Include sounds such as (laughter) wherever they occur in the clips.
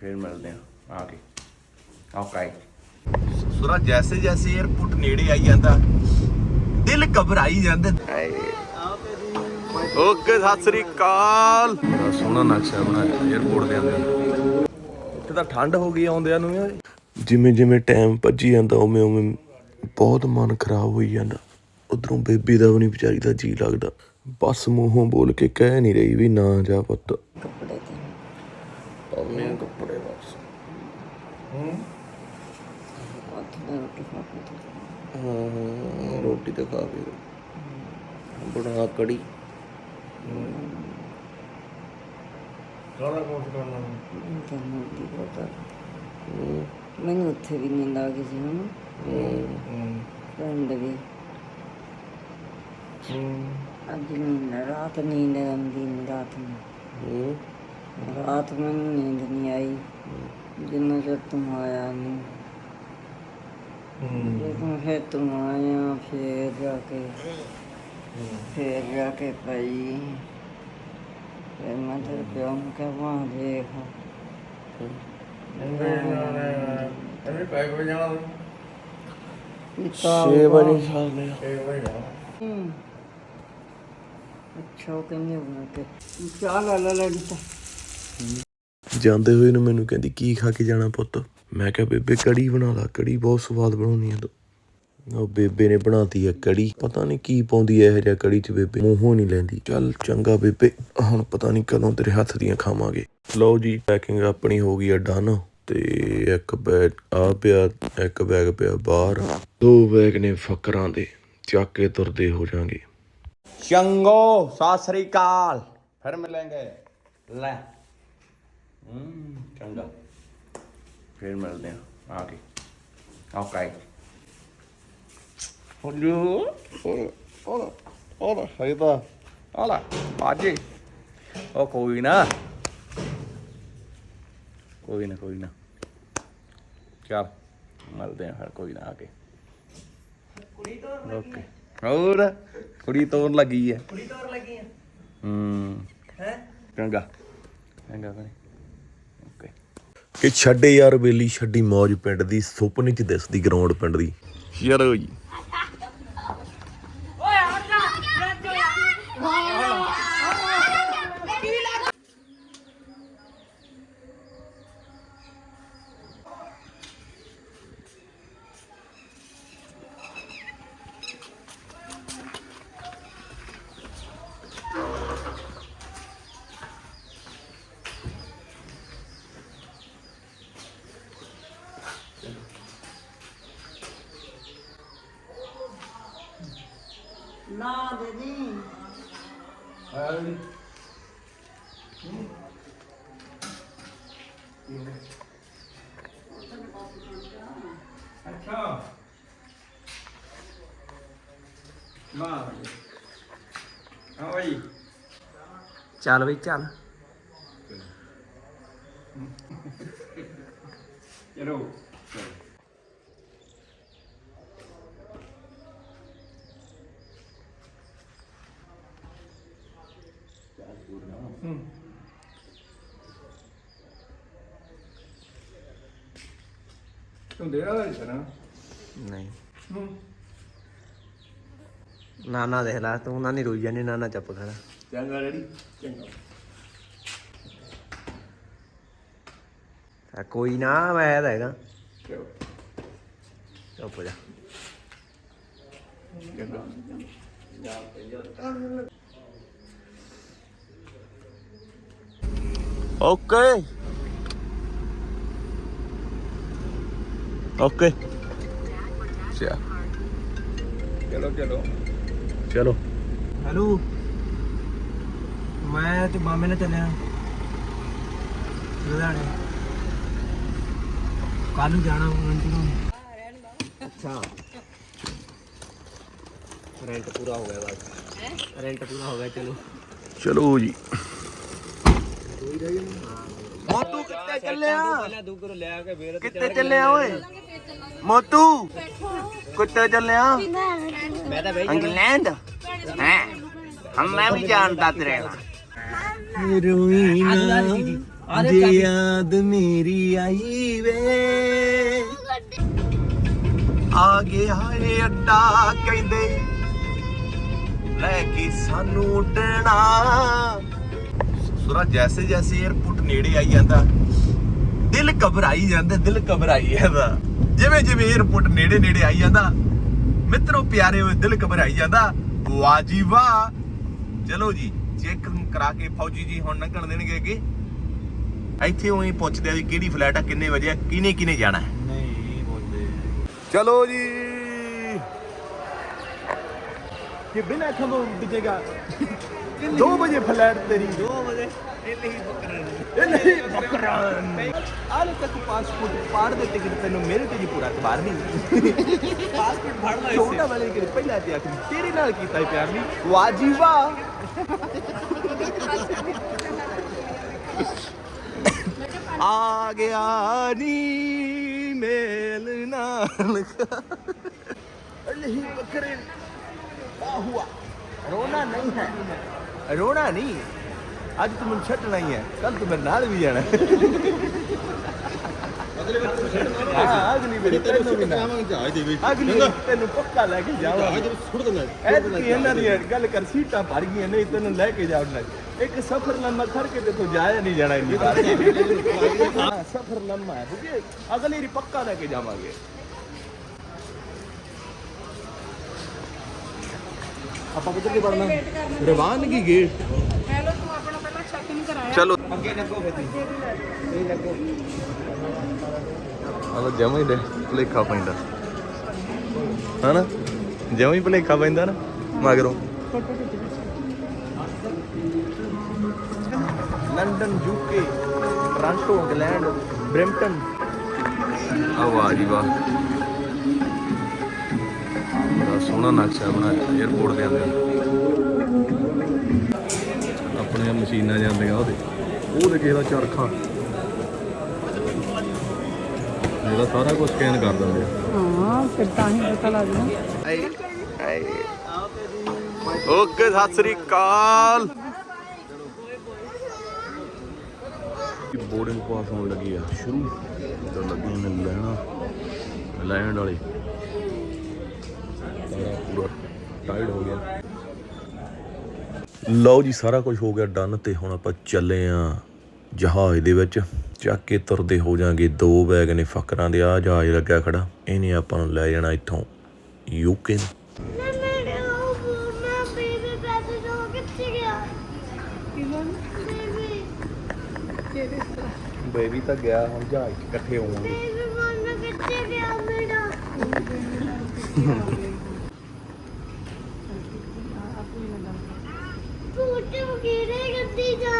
ਫਿਰ ਮਿਲਦੇ ਆ ਆ ਕੇ ਓਕੇ ਸੁਰਾ ਜੈਸੇ ਜੈਸੇ 에어ਪੋਰਟ ਨੇੜੇ ਆਈ ਜਾਂਦਾ ਦਿਲ ਘਬਰਾਈ ਜਾਂਦਾ। ਓਕੇ ਸਤਿ ਸ੍ਰੀ ਅਕਾਲ। ਸੋਹਣਾ ਨਕਸ਼ਾ ਬਣਾਇਆ 에어ਪੋਰਟ ਦੇ ਅੰਦਰ। ਇੱਥੇ ਤਾਂ ਠੰਡ ਹੋ ਗਈ ਆਉਂਦਿਆਂ ਨੂੰ ਜਿਵੇਂ ਜਿਵੇਂ ਟਾਈਮ ਭੱਜੀ ਜਾਂਦਾ ਉਵੇਂ ਉਵੇਂ ਬਹੁਤ ਮਨ ਖਰਾਬ ਹੋਈ ਜਾਂਦਾ। ਉਧਰੋਂ ਬੇਬੀ ਦਾ ਵੀ ਨਹੀਂ ਵਿਚਾਰੀ ਦਾ ਜੀ ਲੱਗਦਾ। ਬਸ ਮੂੰਹੋਂ ਬੋਲ ਕੇ ਕਹਿ ਨਹੀਂ ਰਹੀ ਵੀ ਨਾ ਜਾ ਪੁੱਤ। ਕੱਪੜੇ ਰੋਟੀ ਖਾ ਕੇ ਤੇ ਹਾਂ ਰੋਟੀ ਤਾਂ ਖਾ ਕੇ। ਬਣਾ ਕੜੀ। ਮੈਨੂੰ ਪਤਾ। ਉੱਥੇ ਵੀ ਨੀਂਦ ਆ ਗਈ ਸੀ ਵੀ। ਅੱਜ ਨੀਂਦ ਰਾਤ ਨੀਂਦ ਆਉਂਦੀ ਨਹੀਂ ਰਾਤ ਨੂੰ। ਰਾਤ ਮੈਨੂੰ ਨੀਂਦ ਨਹੀਂ ਆਈ। ਜਿੰਨਾ ਚਿਰ ਤੂੰ ਆਇਆ ਨਹੀਂ ਜਦੋਂ ਫਿਰ ਤੂੰ ਆਇਆ ਫਿਰ ਜਾ ਕੇ ਫਿਰ ਜਾ ਕੇ ਪਈ ਫਿਰ ਮੈਂ ਤੇਰੇ ਪਿਓ ਨੂੰ ਕਿਹਾ ਦੇਖ। ਐਵੇਂ ਪੈ ਕੋ ਜਾਣਾ ਪਿਤਾ 6 ਵਜੇ ਚੱਲਦੇ ਆ ਹਮ। ਅੱਛਾ ਉਹ ਕਹਿੰਦੇ ਬਣਾ ਕੇ ਚਾਹ ਲਾ ਲਾ ਲੈਣੀ ਤਾਂ ਜਾਂਦੇ ਹੋਏ ਨੂੰ ਮੈਨੂੰ ਕਹਿੰਦੀ ਕੀ ਖਾ ਕੇ ਜਾਣਾ ਪੁੱਤ? ਮੈਂ ਕਿਹਾ, ਬੇਬੇ, ਕੜੀ ਬਣਾ ਲਾ, ਕੜੀ ਬਹੁਤ ਸਵਾਦ ਬਣਾਉਣੀ ਆ ਤੂੰ। ਉਹ ਬੇਬੇ ਨੇ ਬਣਾਤੀ ਆ ਕੜੀ। ਪਤਾ ਨਹੀਂ ਕੀ ਪਾਉਂਦੀ ਐ ਇਹ ਜਿਹਾ ਕੜੀ ਚ ਬੇਬੇ। ਮੂੰਹੋਂ ਨਹੀਂ ਲੈਂਦੀ। ਚੱਲ ਚੰਗਾ ਬੇਬੇ, ਹੁਣ ਪਤਾ ਨਹੀਂ ਕਦੋਂ ਤੇਰੇ ਹੱਥ ਦੀਆਂ ਖਾਵਾਂਗੇ। ਲਓ ਜੀ ਪੈਕਿੰਗ ਆਪਣੀ ਹੋ ਗਈ ਆ ਡਨ ਤੇ ਇੱਕ ਬੈਗ ਆ ਪਿਆ, ਇੱਕ ਬੈਗ ਪਿਆ ਬਾਹਰ। ਦੋ ਬੈਗ ਨੇ ਫਕਰਾਂ ਦੇ, ਚੱਕ ਕੇ ਤੁਰਦੇ ਹੋ ਜਾਾਂਗੇ। ਚੰਗੋ, ਸਤਿ ਸ੍ਰੀ ਅਕਾਲ। ਫਿਰ ਮਿਲਾਂਗੇ। ਲੈ। ਹੂੰ, ਚੰਗਾ। ਫਿਰ ਮਿਲਦੇ ਆ ਆ ਕੇ ਓਕੇ ਹੋਲੋ। ਹੋਲਾ ਹੋਲਾ ਹੋਲਾ ਹੈਦਾ ਹੋਲਾ ਬਾਜੀ। ਉਹ ਕੋਈ ਨਾ। ਕੋਈ ਨਾ ਕੋਈ ਨਾ। ਚੱਲ ਮਿਲਦੇ ਆ ਫਿਰ ਕੋਈ ਨਾ ਆ ਕੇ। ਓਕੇ। ਹੋਰ ਕੁੜੀ ਤੋਰਨ ਲੱਗੀ ਹੈ। ਕੁੜੀ ਤੋਰਨ ਲੱਗੀ ਹੈ। ਹੂੰ। ਹੈ? ਚੰਗਾ। ਚੰਗਾ ਓਕੇ ਕਿ ਛੱਡੇ ਯਾਰ ਬੇਲੀ, ਛੱਡੀ ਮੌਜ ਪਿੰਡ ਦੀ, ਸੁਪਨੇ ਚ ਦਿਸਦੀ ਗਰਾਊਂਡ ਪਿੰਡ ਦੀ। ਚਲੋ ਜੀ ਨਾ ਦੀਦੀ ਅੱਛਾ ਮਾਂ ਓਏ ਚੱਲ ਬਈ ਚੱਲ ਚਲੋ ਤੂੰ ਦੇ ਰਹਾ ਹੈ ਨਾ ਨਹੀਂ। ਨਾਨਾ ਦੇਖ ਲੈ ਤੂੰ ਨਾ ਨਹੀਂ ਰੋਈ ਜਾਨੀ ਨਾਨਾ ਚੱਪ ਖੜਾ ਚੰਗਾ ਰੈਡੀ ਚੰਗਾ। ਆ ਕੋਈ ਨਾ ਮੈਂ ਤਾਂ ਹੈਗਾ ਚਲੋ। ਚੁੱਪ ਜਾ। ਚੰਗਾ। ਓਕੇ ਓਕੇ ਚਾ ਚਲੋ ਚਲੋ ਚਲੋ ਹੈਲੋ ਮੈਂ ਤੇ ਮਾਮੇ ਨਾਲ ਚੱਲਿਆ। ਲੁਧਿਆਣੇ। ਕੱਲ ਨੂੰ ਜਾਣਾ ਮੰਟੀ ਨੂੰ। ਅੱਛਾ। ਰੈਂਟ ਪੂਰਾ ਹੋ ਗਿਆ ਬਸ। ਰੈਂਟ ਪੂਰਾ ਹੋ ਗਿਆ ਚਲੋ। ਚਲੋ ਜੀ। ਮੋਤੂ ਕਿੱਥੇ ਚੱਲਿਆ? ਦੂਗਰ ਲਿਆ ਕੇ ਫੇਰ ਕਿੱਥੇ ਚੱਲਿਆ ਓਏ? ਮੋਤੂ ਕਿੱਥੇ ਚੱਲਿਆ? ਮੈਂ ਤਾਂ ਬਈ ਇੰਗਲੈਂਡ? ਹੈ? ਹਮ ਮੈਂ ਵੀ ਜਾਣਦਾ ਤੇਰੇ ਨਾਲ। ਰੋਈਨਾ ਜੇ ਯਾਦ ਮੇਰੀ ਆਈ ਵੇ। ਆ ਗਿਆ ਏ ਅੱਡਾ ਕਹਿੰਦੇ ਲੈ ਕੇ ਸਾਨੂੰ ਉੱਡਣਾ। ਦੂਸਰਾ ਜੈਸੇ ਜੈਸੇ 에어ਪੋਰਟ ਨੇੜੇ ਆਈ ਜਾਂਦਾ ਦਿਲ ਘਬਰਾਈ ਜਾਂਦਾ ਦਿਲ ਘਬਰਾਈ ਜਾਂਦਾ। ਜਿਵੇਂ ਜਿਵੇਂ 에어ਪੋਰਟ ਨੇੜੇ ਨੇੜੇ ਆਈ ਜਾਂਦਾ ਮਿੱਤਰੋ ਪਿਆਰੇ ਹੋਏ ਦਿਲ ਘਬਰਾਈ ਜਾਂਦਾ। ਵਾਜੀਵਾ। ਚਲੋ ਜੀ ਚੈੱਕ ਕਰਾ ਕੇ ਫੌਜੀ ਜੀ ਹੁਣ ਨੰਗਣ ਦੇਣਗੇ ਅੱਗੇ। ਇੱਥੇ ਉਹੀ ਪੁੱਛਦੇ ਆ ਕਿਹੜੀ ਫਲੈਟ ਆ ਕਿੰਨੇ ਵਜੇ ਕਿਨੇ ਕਿਨੇ ਜਾਣਾ ਨਹੀਂ ਪੁੱਛਦੇ ਚਲੋ ਜੀ। ਕਿ ਬਿਨਾਂ ਖਬਰ ਬਿਜੇਗਾ 2 ਵਜੇ ਫਲੈਟ ਤੇਰੀ। 2 ਵਜੇ। ਇਹਨੇ ਹੀ ਬਕਰਾਂ ਇਹਨੇ ਹੀ ਬਕਰਾਂ ਆਲੇ ਤੱਕ ਪਾਸਪੋਰਟ ਪਾੜ ਦੇ ਟਿਕਟ ਤੈਨੂੰ ਮੇਰੇ ਤੇ ਜੀ ਪੂਰਾ ਇਤਬਾਰ ਨਹੀਂ। ਪਾਸਪੋਰਟ ਫੜ ਲੈ ਛੋਟਾ ਵਾਲੇ ਕਿ ਪਹਿਲਾਂ ਤੇ ਆਖਰੀ ਤੇਰੇ ਨਾਲ ਕੀਤਾ ਹੈ ਪਿਆਰ ਨਹੀਂ। ਵਾਜੀਵਾ। ਆ ਗਿਆ ਨੀ ਮੇਲ ਨਾਲ। ਅਲਹੀ ਬਕਰੇ ਆ ਹੁਆ। ਰੋਣਾ ਨਹੀਂ ਹੈ। ਰੋਣਾ ਨਹੀਂ। ਅੱਜ ਤੂੰ ਮੈਨੂੰ ਛੱਡਣਾ ਹੀ ਹੈ ਕੱਲ ਤੂੰ ਮੇਰੇ ਨਾਲ ਵੀ ਜਾਣਾ। ਅਗਲੀ ਵਾਰੀ ਤੈਨੂੰ ਪੱਕਾ ਲੈ ਕੇ ਜਾਵਾਂਗੇ ਇਹਨਾਂ ਦੀ ਗੱਲ ਕਰ ਸੀਟਾਂ ਭਰ ਗਈਆਂ ਨਹੀਂ ਤੈਨੂੰ ਲੈ ਕੇ ਜਾਉਣਾ ਇੱਕ ਤੇ ਤੂੰ ਜਾਇਆ ਨਹੀਂ ਜਾਣਾ ਸਫਰ ਲੰਮਾ ਅਗਲੀ ਪੱਕਾ ਲੈ ਕੇ ਜਾਵਾਂਗੇ। ਆਪਾਂ ਕਿੱਧਰ ਦੀ ਪੜਨਾ ਰਵਾਨਗੀ ਗੇਟ? ਹੈਲੋ ਤੂੰ ਆਪਣਾ ਪਹਿਲਾਂ ਚੈੱਕ ਇਨ ਕਰਾਇਆ। ਚਲੋ। ਅੱਗੇ ਲੱਗੋ ਫਿਰ ਇਹ ਲੱਗੋ। ਹਲੋ ਜਮਾ ਹੀ ਦੇ ਭਲੇਖਾ ਪੈਂਦਾ। ਹਨਾ? ਜਮਾ ਹੀ ਭਲੇਖਾ ਪੈਂਦਾ ਨਾ ਮਗਰੋਂ। London UK Toronto England Brampton ਆ ਵਾਹ ਜੀ ਵਾਹ। ਸੋਹਣਾ ਨਕਸ਼ਾ ਬਣਾਇਆ 에어ਪੋਰਟ ਦੇ ਅੰਦਰ। ਆਪਣੀਆਂ ਮਸ਼ੀਨਾਂ ਜਾਂਦੀਆਂ ਉਹਦੇ। ਉਹ ਤੇ ਕਿਸੇ ਦਾ ਚਰਖਾ। ਜਿਹੜਾ ਸਾਰਾ ਕੁਝ ਸਕੈਨ ਕਰ ਦਿੰਦੇ ਹਾਂ ਫਿਰ ਤਾਂ ਹੀ ਪਤਾ ਲੱਗਦਾ ਆਏ ਆਏ ਓਕੇ ਸਤਿ ਸ੍ਰੀ ਅਕਾਲ। ਬੋਰਡਿੰਗ ਪਾਸ ਹੋਣ ਲੱਗੀ ਆ। ਸ਼ੁਰੂ। ਤਾਂ ਲੱਗੀਆਂ ਨੇ ਲੈਣਾ। ਲੈਂਡ ਵਾਲੇ। ਸਾਰਾ ਪੂਰਾ ਟਾਈਡ ਹੋ ਗਿਆ। ਲਓ ਜੀ ਸਾਰਾ ਕੁਝ ਹੋ ਗਿਆ ਡਨ ਤੇ ਹੁਣ ਆਪਾਂ ਚੱਲੇ ਆ ਜਹਾਜ਼ ਦੇ ਵਿੱਚ। ਚੱਕ ਕੇ ਤੁਰਦੇ ਹੋ ਜਾਾਂਗੇ ਦੋ ਬੈਗ ਨੇ ਫਕਰਾਂ ਦੇ ਆ ਜਹਾਜ਼ ਲੱਗਾ ਖੜਾ। ਇਹਨੇ ਆਪਾਂ ਨੂੰ ਲੈ ਜਾਣਾ ਇੱਥੋਂ ਯੂਕੇ ਬੇਬੀ ਤਾਂ ਗਿਆ ਹੁਣ ਜਹਾਜ਼ ਇਕੱਠੇ ਹੋਵਾਂਗੇ। ਬੇਬੀ ਮਨ ਕਿੱਥੇ ਗਿਆ ਮੇਰਾ (laughs) ਪੂਟੇ ਕਿਹੜੇ ਗੱਡੀ ਜਾ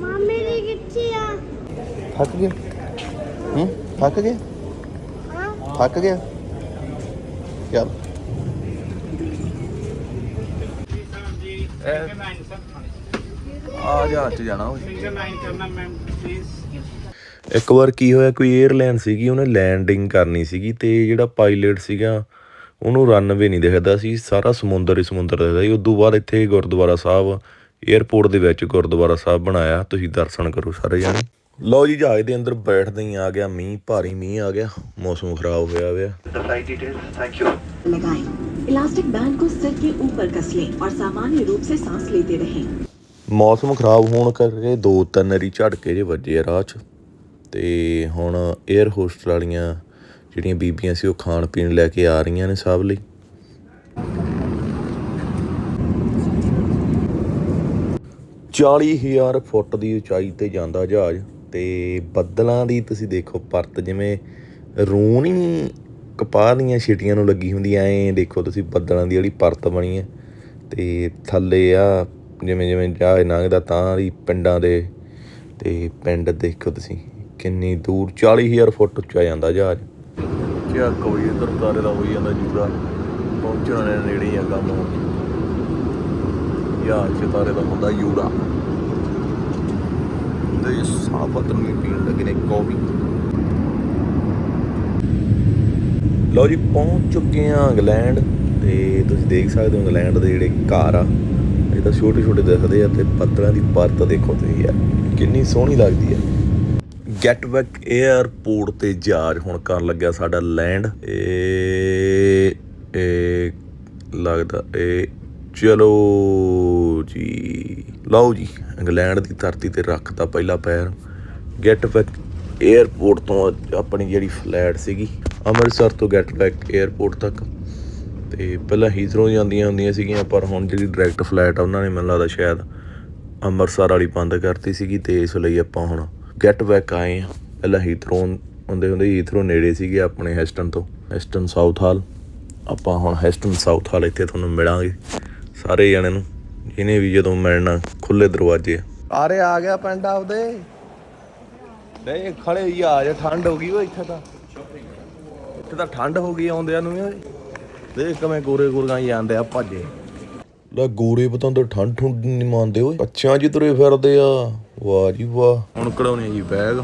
ਮਾਮੀ ਦੀ ਕਿੱਥੇ ਆ? ਥੱਕ ਗਿਆ? ਹੂੰ? ਥੱਕ ਗਿਆ? ਹਾਂ। ਥੱਕ ਗਿਆ? ਚੱਲ। ਆ ਜਹਾਜ਼ 'ਚ ਜਾਣਾ ਓਏ ਇੱਕ ਵਾਰ ਕੀ ਹੋਇਆ ਕੋਈ 에ਅਰਲਾਈਨ ਸੀਗੀ ਉਹਨੇ ਲੈਂਡਿੰਗ ਕਰਨੀ ਸੀਗੀ ਤੇ ਜਿਹੜਾ ਪਾਇਲਟ ਸੀਗਾ ਉਹਨੂੰ ਰਨਵੇ ਨਹੀਂ ਦਿਖਦਾ ਸੀ ਸਾਰਾ ਸਮੁੰਦਰ ਹੀ ਸਮੁੰਦਰ ਦਿਖਦਾ ਸੀ। ਉਦੋਂ ਬਾਅਦ ਇੱਥੇ ਗੁਰਦੁਆਰਾ ਸਾਹਿਬ 에어ਪੋਰਟ ਦੇ ਵਿੱਚ ਗੁਰਦੁਆਰਾ ਸਾਹਿਬ ਬਣਾਇਆ ਤੁਸੀਂ ਦਰਸ਼ਨ ਕਰੋ ਸਾਰੇ ਜਾਣੇ। ਲੋ ਜੀ ਜਹਾਜ਼ ਦੇ ਅੰਦਰ ਬੈਠਦੇ ਹੀ ਆ ਗਿਆ ਮੀਂਹ ਭਾਰੀ ਮੀਂਹ ਆ ਗਿਆ ਮੌਸਮ ਖਰਾਬ ਹੋਇਆ ਹੋਇਆ। ਸਪਲਾਈ ਮੌਸਮ ਖਰਾਬ ਹੋਣ ਕਰਕੇ ਦੋ ਤਿੰਨ ਰੀ ਝਟਕੇ ਜੇ ਵੱਜੇ ਰਾਹ 'ਚ। ਤੇ ਹੁਣ 에ਅਰ ਹੋਸਟਲ ਵਾਲੀਆਂ ਜਿਹੜੀਆਂ ਬੀਬੀਆਂ ਸੀ ਉਹ ਖਾਣ ਪੀਣ ਲੈ ਕੇ ਆ ਰਹੀਆਂ ਨੇ ਸਭ ਲਈ। ਚਾਲੀ ਹਜ਼ਾਰ ਫੁੱਟ ਦੀ ਉਚਾਈ ਤੇ ਜਾਂਦਾ ਜਹਾਜ਼ ਤੇ ਬੱਦਲਾਂ ਦੀ ਤੁਸੀਂ ਦੇਖੋ ਪਰਤ ਜਿਵੇਂ ਰੂਹ ਨਹੀਂ, ਕਪਾਹ ਦੀਆਂ ਛਿਟੀਆਂ ਨੂੰ ਲੱਗੀ ਹੁੰਦੀ ਐਂ ਦੇਖੋ ਤੁਸੀਂ ਬੱਦਲਾਂ ਦੀ ਜਿਹੜੀ ਪਰਤ ਬਣੀ ਹੈ ਤੇ ਥੱਲੇ ਆ, ਜਿਵੇਂ ਜਿਵੇਂ ਜਹਾਜ਼ ਲੰਘਦਾ ਤਾਂ ਵੀ ਪਿੰਡਾਂ ਦੇ, ਤੇ ਪਿੰਡ ਦੇਖੋ ਤੁਸੀਂ ਕਿੰਨੀ ਦੂਰ 40000 ਫੁੱਟ ਉੱਚਾ ਜਾਂਦਾ ਜਹਾਜ਼। ਕਿਆ ਕੋਈ ਇਧਰ ਤਾਰੇ ਦਾ ਹੋਈ ਜਾਂਦਾ ਜੂੜਾ, ਪਹੁੰਚਣ ਨੇੜੇ ਹੀ ਆ ਕੰਮ। ਜਹਾਜ਼ 'ਚ ਦਾ ਹੁੰਦਾ ਜੂੜਾ ਤੇ ਸਾਫਤ ਨੂੰ ਪੀਣ ਲੱਗੇ ਨੇ ਕੌਫੀ ਲਓ ਜੀ, ਪਹੁੰਚ ਚੁੱਕੇ ਆ ਇੰਗਲੈਂਡ ਤੇ ਤੁਸੀਂ ਦੇਖ ਸਕਦੇ ਹੋ ਇੰਗਲੈਂਡ ਦੇ ਜਿਹੜੇ ਘਰ ਆ, ਇਹ ਤਾਂ ਛੋਟੇ ਛੋਟੇ ਦਿਖਦੇ ਆ ਤੇ ਬੱਦਲਾਂ ਦੀ ਪਰਤ ਦੇਖੋ ਤੁਸੀਂ ਯਾਰ, ਕਿੰਨੀ ਸੋਹਣੀ ਲੱਗਦੀ ਆ। ਗੈਟ ਬੈਕ 에ਅਰਪੋਰਟ ਤੇ ਜਹਾਜ਼ ਹੁਣ ਕਰਨ ਲੱਗਿਆ ਸਾਡਾ ਲੈਂਡ ਇਹ ਇਹ ਲੱਗਦਾ, ਇਹ ਚਲੋ ਜੀ, ਲਓ ਜੀ, ਇੰਗਲੈਂਡ ਦੀ ਧਰਤੀ ਤੇ ਰੱਖਤਾ ਪਹਿਲਾ ਪੈਰ। ਗੈਟ ਬੈਕ 에ਅਰਪੋਰਟ ਤੋਂ ਆਪਣੀ ਜਿਹੜੀ ਫਲੈਟ ਸੀਗੀ, ਅੰਮ੍ਰਿਤਸਰ ਤੋਂ ਗੈਟ ਬੈਕ 에ਅਰਪੋਰਟ ਤੱਕ। ਤੇ ਪਹਿਲਾਂ ਹੀਥਰੋ ਜਾਂਦੀਆਂ ਹੁੰਦੀਆਂ ਸੀਗੀਆਂ, ਪਰ ਹੁਣ ਜਿਹੜੀ ਡਾਇਰੈਕਟ ਫਲੈਟ ਆ, ਉਹਨਾਂ ਨੇ ਮੈਨੂੰ ਲੱਗਦਾ ਸ਼ਾਇਦ ਅੰਮ੍ਰਿਤਸਰ ਵਾਲੀ ਬੰਦ ਕਰਤੀ ਸੀਗੀ, ਤੇ ਇਸ ਲਈ ਆਪਾਂ ਹੁਣ ਗੈਟ ਬੈਕ ਆਏ ਆ ਪਹਿਲਾਂ ਹੀਥਰੋ ਹੁੰਦੇ ਹੁੰਦੇ ਹੀਥਰੋ ਨੇੜੇ ਸੀਗੇ ਆਪਣੇ ਹੈਸਟਨ ਤੋਂ ਹੈਸਟਨ ਸਾਊਥ ਹਾਲ ਆਪਾਂ ਹੁਣ ਹੈਸਟਨ ਸਾਊਥ ਹਾਲ ਇੱਥੇ ਤੁਹਾਨੂੰ ਮਿਲਾਂਗੇ। ਸਾਰੇ ਜਣੇ ਨੂੰ ਜਿਹਨੇ ਵੀ ਜਦੋਂ ਮਿਲਣਾ ਖੁੱਲੇ ਦਰਵਾਜ਼ੇ। ਆਰੇ ਆ ਗਿਆ ਪਿੰਡ ਆਪਦੇ। ਨਹੀਂ ਖੜੇ ਹੀ ਆ ਜਾ ਠੰਡ ਹੋ ਗਈ ਓਏ ਇੱਥੇ ਤਾਂ। ਇੱਥੇ ਤਾਂ ਠੰਡ ਹੋ ਗਈ ਆਉਂਦਿਆਂ ਨੂੰ ਓਏ। ਦੇਖ ਕਿਵੇਂ ਗੋਰੇ ਗੋਰੀਆਂ ਹੀ ਆਂਦੇ ਆ ਭੱਜੇ ਲੈ ਗੋਰੇ ਬਤਾਉਂਦੇ ਠੰਡ ਠੁੰਡ ਨਹੀਂ ਮੰਨਦੇ ਓਏ। ਅੱਛਾ ਜੀ ਤੁਰੇ ਫਿਰਦੇ ਆ। ਵਾਹ ਜੀ ਵਾਹ। ਹੁਣ ਕਢਾਉਣੇ ਜੀ ਬੈਗ